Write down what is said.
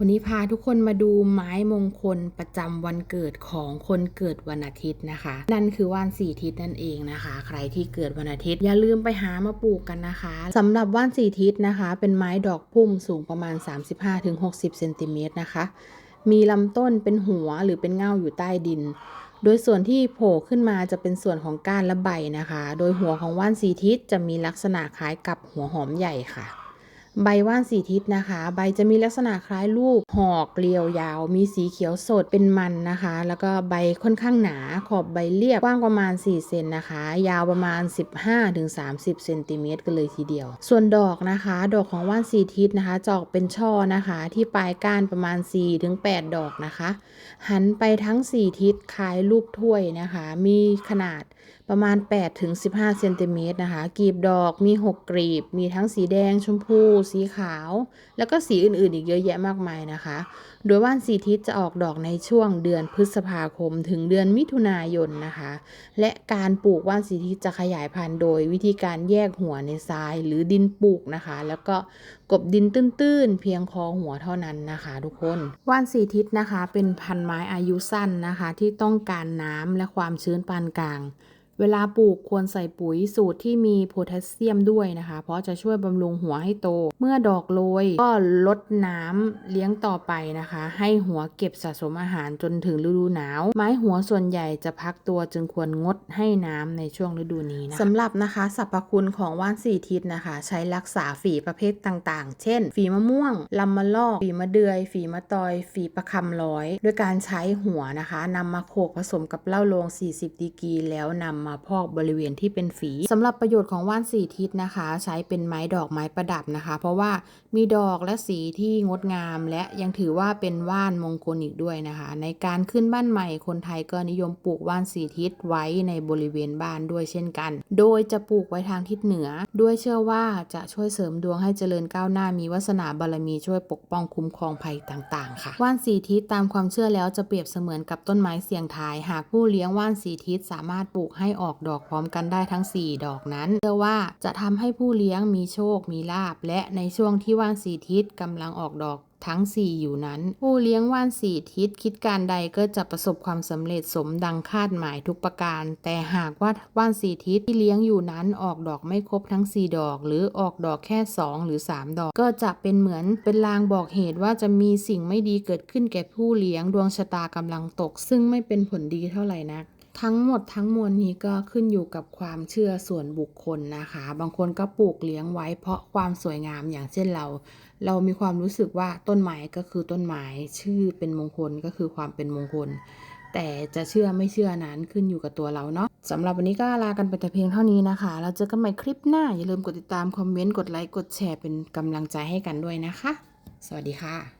วันนี้พาทุกคนมาดูไม้มงคลประจำวันเกิดของคนเกิดวันอาทิตย์นะคะ นั่นคือว่านสี่ทิศนั่นเองนะคะ ใครที่เกิดวันอาทิตย์อย่าลืมไปหามาปลูกกันนะคะสำหรับว่านสี่ทิศนะคะ เป็นไม้ดอกพุ่มสูงประมาณ 35-60เซนติเมตรนะคะ มีลำต้นเป็นหัวหรือเป็นเง่าอยู่ใต้ดิน โดยส่วนที่โผล่ขึ้นมาจะเป็นส่วนของก้านและใบนะคะ โดยหัวของว่านสีทิศจะมีลักษณะคล้ายกับหัวหอมใหญ่ค่ะ ใบว่านสีทิศนะคะ ใบจะมีลักษณะคล้ายลูกหอกเรียวยาว มีสีเขียวสดเป็นมันนะคะ แล้วก็ใบค่อนข้างหนาขอบใบเรียบกว้างประมาณ 4 เซนนะคะ ยาวประมาณ 15-30เซนติเมตรกันเลยทีเดียว ส่วนดอกนะคะ ดอกของว่านสีทิศนะคะจะออกเป็นช่อนะคะ ที่ปลายก้านประมาณ 4-8 ดอกนะคะ หันไปทั้ง 4 ทิศคล้ายลูกถ้วยนะคะ มีขนาดประมาณ 8 ถึง 15 เซนติเมตรนะคะ กลีบดอกมี 6 กลีบ มีทั้งสีแดง ชมพู สีขาว แล้วก็สีอื่น ๆ อีกเยอะแยะมากมายนะคะ โดยว่านสีทิศจะออกดอกในช่วงเดือนพฤษภาคม ถึงเดือนมิถุนายนนะคะ และการปลูกว่านสีทิศจะขยายพันธุ์โดยวิธีการแยกหัวในทรายหรือดินปลูกนะคะ แล้วก็กบดินตื้น ๆ เพียงคอหัวเท่านั้นนะคะ ทุกคน ว่านสีทิศนะคะ เป็นพันไม้อายุสั้นนะคะ ที่ต้องการน้ำและความชื้นปานกลาง เวลาปลูกควรใส่ปุ๋ยสูตรที่มีโพแทสเซียมด้วยนะคะ เพราะจะช่วยบำรุงหัวให้โต เมื่อดอกโรยก็ลดน้ำเลี้ยงต่อไปนะคะ ให้หัวเก็บสะสมอาหารจนถึงฤดูหนาว ไม้หัวส่วนใหญ่จะพักตัวจึงควรงดให้น้ำในช่วงฤดูนี้นะสำหรับนะคะสรรพคุณของว่านสี่ทิศนะคะ ใช้รักษาฝีประเภทต่างๆ เช่น ฝีมะม่วงลำมะลอก ฝีมะเดือย ฝีมะตอย ฝีประคำร้อย ด้วยการใช้หัวนะคะนำมาโขกผสมกับเหล้าโลง40ดีกรีแล้วนำมาพอกบริเวณที่เป็นฝีสำหรับประโยชน์ของว่านสีทิศนะคะ ใช้เป็นไม้ดอกไม้ประดับนะคะ เพราะว่ามีดอกและสีที่งดงาม และยังถือว่าเป็นว่านมงคลอีกด้วยนะคะ ในการขึ้นบ้านใหม่คนไทยก็นิยมปลูกว่านสีทิศไว้ในบริเวณบ้านด้วยเช่นกัน โดยจะปลูกไว้ทางทิศเหนือ ด้วยเชื่อว่าจะช่วยเสริมดวงให้เจริญก้าวหน้ามีวาสนาบารมีช่วยปกป้องคุ้มครองภัยต่างๆ ค่ะ ว่านสีทิศตามความเชื่อแล้วจะเปรียบเสมือนกับต้นไม้เสี่ยงทาย หากผู้เลี้ยงว่านสีทิศสามารถปลูกให้ออกดอกพร้อมกันได้ทั้ง 4 ดอกนั้นเชื่อว่าจะทำให้ผู้เลี้ยงมีโชคมีลาบ และในช่วงที่ว่านสีทิศกำลังออกดอกทั้ง 4 อยู่นั้น ผู้เลี้ยงว่านสี่ทิศคิดการใดก็จะประสบความสำเร็จสมดังคาดหมายทุกประการ แต่หากว่าว่านสี่ทิศที่เลี้ยงอยู่นั้นออกดอกไม่ครบทั้ง 4 ดอก หรือออกดอกแค่ 2 หรือ 3 ดอก ก็จะเป็นเหมือนเป็นลางบอกเหตุว่าจะมีสิ่งไม่ดีเกิดขึ้นแก่ผู้เลี้ยงดวงชะตากำลังตก ซึ่งไม่เป็นผลดีเท่าไหร่นัก ทั้งหมดทั้งมวลนี้ก็ขึ้นอยู่กับความเชื่อส่วนบุคคลนะคะ บางคนก็ปลูกเลี้ยงไว้เพราะความสวยงามอย่างเช่นเรา เรามีความรู้สึกว่าต้นไม้ก็คือต้นไม้ชื่อเป็นมงคลก็คือความเป็นมงคล แต่จะเชื่อไม่เชื่อนั้นขึ้นอยู่กับตัวเราเนาะสำหรับวันนี้ก็ลากันไปแต่เพียงเท่านี้นะคะ เราเจอกันใหม่คลิปหน้า อย่าลืมกดติดตามคอมเมนต์กดไลค์กดแชร์เป็นกำลังใจให้กันด้วยนะคะ สวัสดีค่ะ